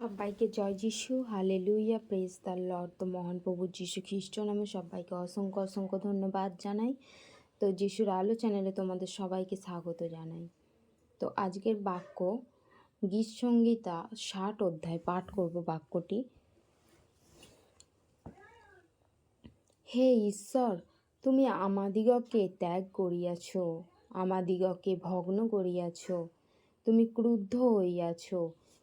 সবাইকে জয় যিশু হালে লুইয়া প্রেস দ্য লর্ড তো মহান প্রভু যিশু খ্রিস্ট নামে সবাইকে অসংখ্য অসংখ্য ধন্যবাদ জানাই। তো যিশুর আলো চ্যানেলে তোমাদের সবাইকে স্বাগত জানাই। তো আজকের বাক্য, গীত সঙ্গীতা ষাট অধ্যায় পাঠ করব বাক্যটি। হে ঈশ্বর, তুমি আমাদিগকে ত্যাগ করিয়াছ, আমাদিগকে ভগ্ন করিয়াছ, তুমি ক্রুদ্ধ হইয়াছ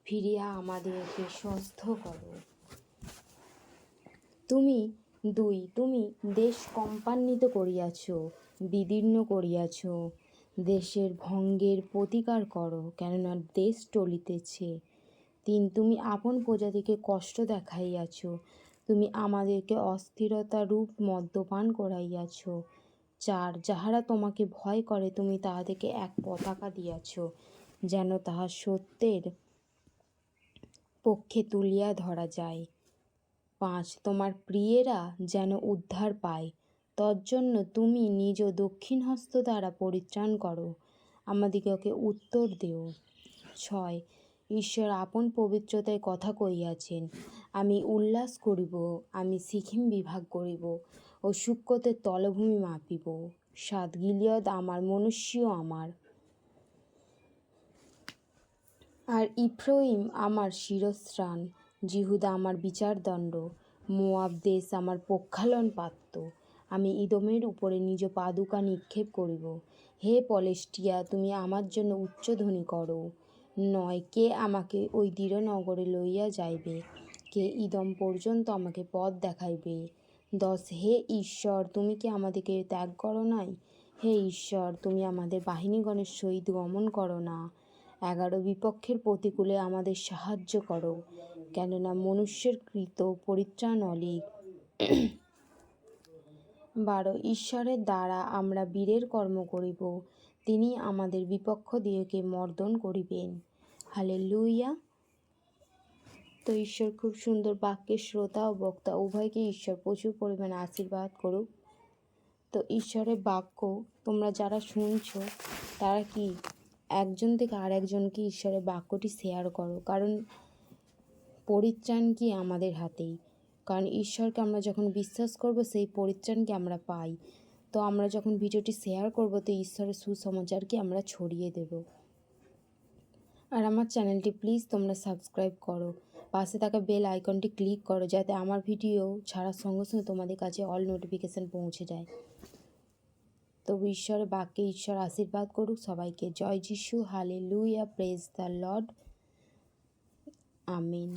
ফিরিয়া আমাদেরকে সুস্থ করো। তুমি দুই, তুমি দেশ কম্পান্বিত করিয়াছ, বিদীর্ণ করিয়াছ, দেশের ভঙ্গের প্রতিকার করো, কেননা দেশ টলিতেছে তিন, তুমি আপন প্রজাতিকে কষ্ট দেখাইয়াছ, তুমি আমাদেরকে অস্থিরতা রূপ মদ্যপান করাইয়াছ। চার, যাহারা তোমাকে ভয় করে, তুমি তাহাদেরকে এক পতাকা দিয়াছ, যেন তাহা সত্যের পক্ষে তুলিয়া ধরা যায়। পাঁচ, তোমার প্রিয়েরা যেন উদ্ধার পায়। তজ্জন্য তুমি নিজ দক্ষিণ হস্ত দ্বারা পরিত্রাণ করো। আমাদিগকে উত্তর দেও। ছয়, ঈশ্বর আপন পবিত্রতায় কথা কইয়াছেন আমি উল্লাস করিব, আমি সিকিম বিভাগ করিব ও সূক্ষ্মতে তলভূমি মাপিব। সাত, গিলিয়দ আমার মনুষ্যও আমার। আর ইফ্রইম আমার শিরস্ত্রাণ, জিহুদা আমার বিচারদণ্ড, মোয়াব দেশ আমার পক্ষালন পাত্র। আমি ইদমের উপরে নিজ পাদুকা নিক্ষেপ করিব। হে পলেস্টিয়া তুমি আমার জন্য উচ্চধ্বনি করো। নয়, কে আমাকে ওই দৃঢ়নগরে লইয়া যাইবে? কে ইদম পর্যন্ত আমাকে পথ দেখাইবে? দশ, হে ঈশ্বর, তুমি কি আমাদেরকে ত্যাগ করো নাই? হে ঈশ্বর, তুমি আমাদের বাহিনীগণের সহিত গমন করো না। এগারো বিপক্ষের প্রতিকূলে আমাদের সাহায্য করো, কেননা মনুষ্যের কৃত পরিত্রাণ অলিক। বারো, ঈশ্বরের দ্বারা আমরা বীরের কর্ম করিব, তিনি আমাদের বিপক্ষ দিয়েকে মর্দন করিবেন। হালে লুইয়া তো ঈশ্বর খুব সুন্দর বাক্যের শ্রোতা ও বক্তা, উভয়কে ঈশ্বর প্রচুর পরিমাণে আশীর্বাদ করুক। তো ঈশ্বরের বাক্য তোমরা যারা শুনছো, তারা কি একজন থেকে আর একজনকে ঈশ্বরের বাক্যটি শেয়ার করো। কারণ পরিত্রাণ কি আমাদের হাতেই? কারণ ঈশ্বরকে আমরা যখন বিশ্বাস করব, সেই পরিত্রাণকে আমরা পাই। তো আমরা যখন ভিডিওটি শেয়ার করব, তো ঈশ্বরের সুসমাচারকে আমরা ছড়িয়ে দেব? আর আমার চ্যানেলটি প্লিজ তোমরা সাবস্ক্রাইব করো। পাশে থাকা বেল আইকনটি ক্লিক করো, যাতে আমার ভিডিও ছাড়ার সঙ্গে সঙ্গে তোমাদের কাছে অল নোটিফিকেশান পৌঁছে যায়। তবু ঈশ্বরের বাক্যে ঈশ্বর আশীর্বাদ করুক। সবাইকে জয় যিশু। Hallelujah praise the Lord amen.